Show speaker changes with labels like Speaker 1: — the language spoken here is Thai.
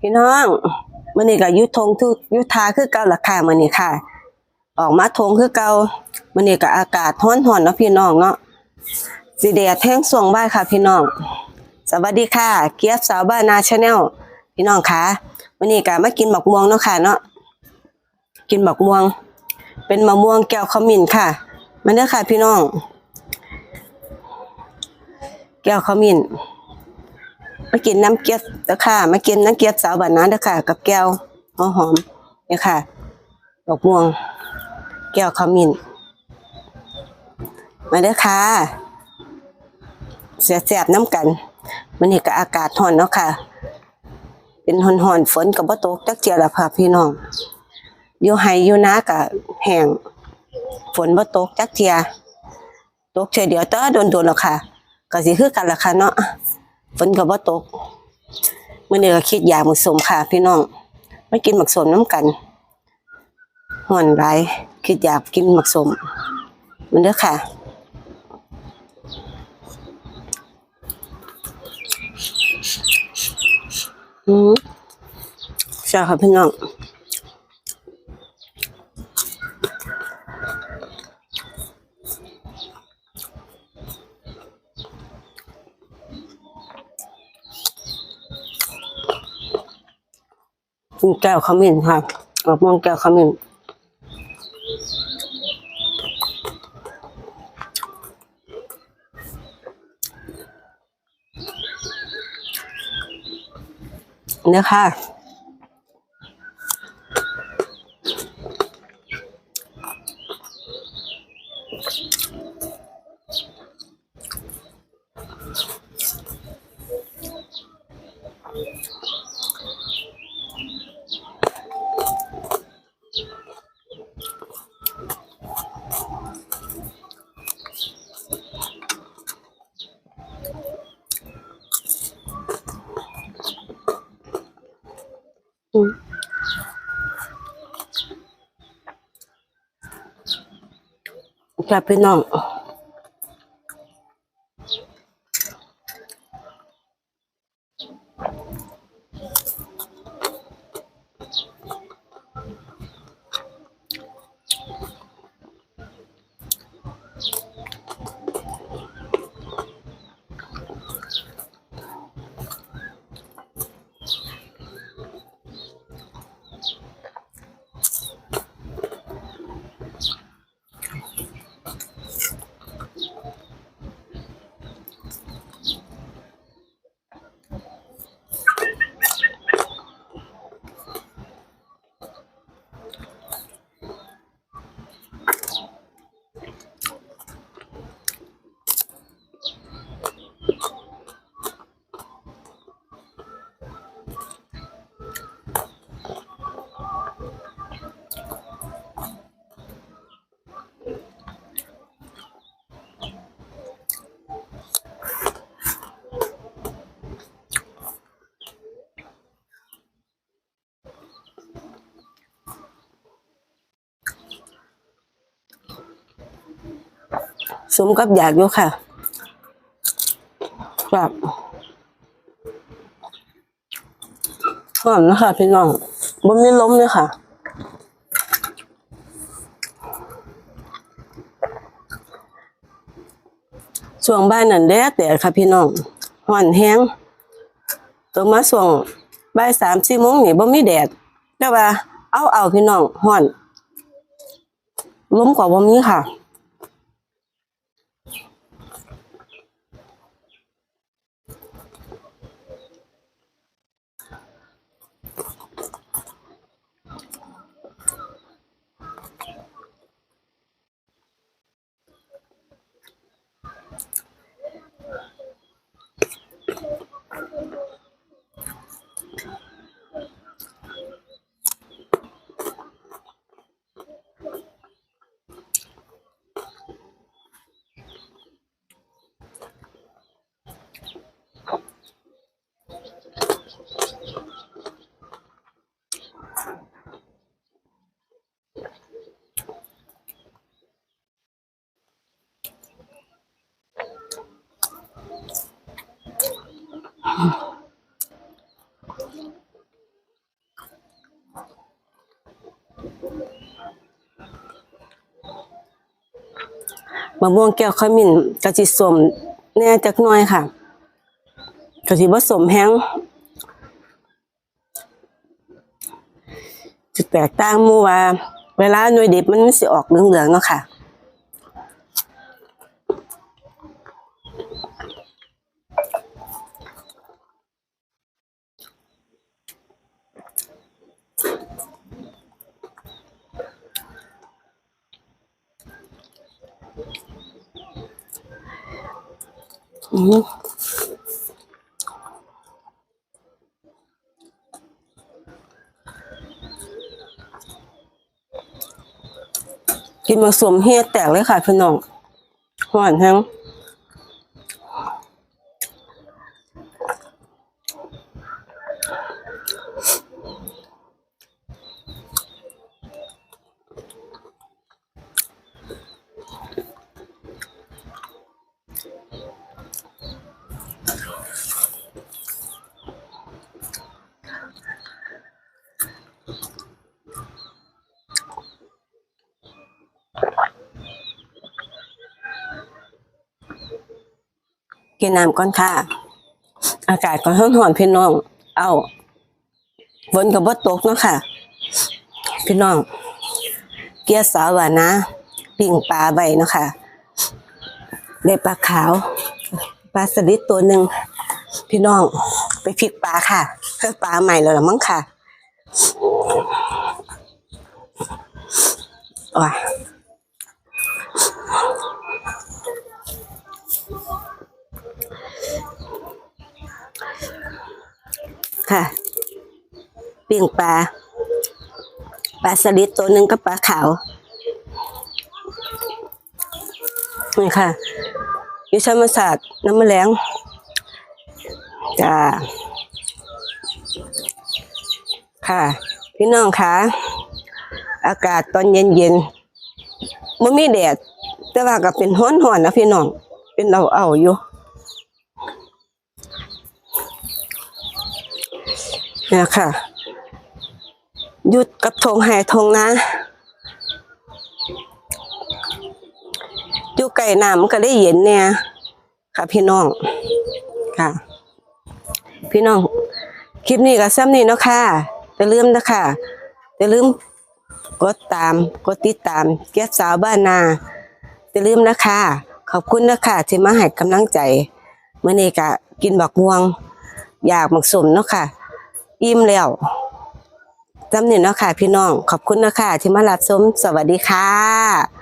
Speaker 1: พี่น้องมื้อนี้ก็ยุทงทุยุทธาคือเก่าล่ะค่ะมื้อนี้ค่ะ ออกมาทงคือเก่ามื้อนี้ก็อากาศร้อนๆเนาะพี่น้องเนาะสิแดดแห้งส่วงบ่ายค่ะ พี่น้อง สวัสดีค่ะ เกียรติสาวบ้านนาชาแนลพี่น้องค่ะมื้อนี้ก็มากินหมักม่วงเนาะค่ะเนาะกินหมักม่วง เป็นมะม่วงแก้วขมิ้นค่ะมาเด้อค่ะ พี่น้อง แก้วขมิ้น มากินน้ำเกี๊ยวเด้อค่ะมากินน้ำเกี๊ยวสาวบ้านนาเด้อค่ะกับแก้วหอมหอมเนี่ยค่ะดอกม่วง แก้วขมิ้นมาเด้อค่ะเสียแสบน้ำกันมันนี่ก็อากาศร้อนเนาะค่ะ เป็นหอนๆฝนกับบ่ตกจักเจียละค่ะพี่น้องอยู่ไห้อยู่นาก็แห้งฝนบ่ตกจักเจียตกเฉยเดียวเต้อโดนๆแล้วค่ะ ก็สิคือกันละค่ะเนาะ ฝนก็บ่ตกมื่อนี้ก็คิดอยากหมึกสมค่ะพี่น้องไม่กินหมักสมน้ำกันห่อนไรคิดอยากกินหมักสมมันเด้อค่ะอืมใช่ค่ะพี่น้อง แก้วขมิ้นค่ะมะม่วงแก้วขมิ้นเนี่ยค่ะ อืม ค่ะพี่น้อง สมกับอยากอยู่ค่ะแบบหอมนะคะพี่น้องบ่มีล้มเลยค่ะช่วงบ่ายนั่นแดดแต่ค่ะพี่น้องห่อนแห้งตัวมาช่วงบ่ายสามสี่โมงนี่บ่มีแดดแต่ว่า เอาเอาพี่น้องห่อนล้มกว่าบ่มีค่ะ มะม่วงแก้วขมิ้นกะจิสมแน่จักหน่อยค่ะกะสิบสมแห้งจุดแตกต่างมู่ว่า เวลาหน่วยดิบมันสิออกเหลืองๆเนาะค่ะ กินมาสวมเฮ็ดแตกเลยค่ะพี่น้องหวานแฮง กินน้ำก่อนค่ะ อากาศก็ร้อนหอนพี่น้อง เอาฝนกับบ่ตกเนาะค่ะ พี่น้อง เกี๊ยวสาวหวานนะปิ่งปลาใบเนาะค่ะได้ปลาขาวปลาสลิดตัวหนึ่งพี่น้องไปพริกปลาค่ะเพิ่ปลาใหม่แล้วมั้งค่ะว้า ค่ะปิ่งปลาปลาสลิดตัวหนึ่งกับปลาขาวนี่ค่ะยู่ธรรมศาสตร์น้ำมะแรงจ้าค่ะ พี่น้องคะอากาศตอนเย็นๆมันมีแดด แต่ว่าก็เป็นห้อนๆนะพี่น้อง เป็นเราเอาอยู่ เนี่ยค่ะหยุดกับทงแห่ทงนะอยู่ไก่น้ำมันก็ได้เย็นเนี่ยค่ะพี่น้องค่ะ พี่น้อง คลิปนี้ก็ซ้ำนี่เนาะค่ะอย่าลืมนะคะอย่าลืมกดตามกดติดตามเกียรติสาวบ้านนาอย่าลืมนะคะขอบคุณนะคะที่มาให้กำลังใจเมื่อนี้ก็กินบักม่วง อยากหมักสมเนาะค่ะ อิ่มแล้วจำเนี่ยเนาะค่ะพี่น้อง ขอบคุณนะคะที่มารับชมสวัสดีค่ะ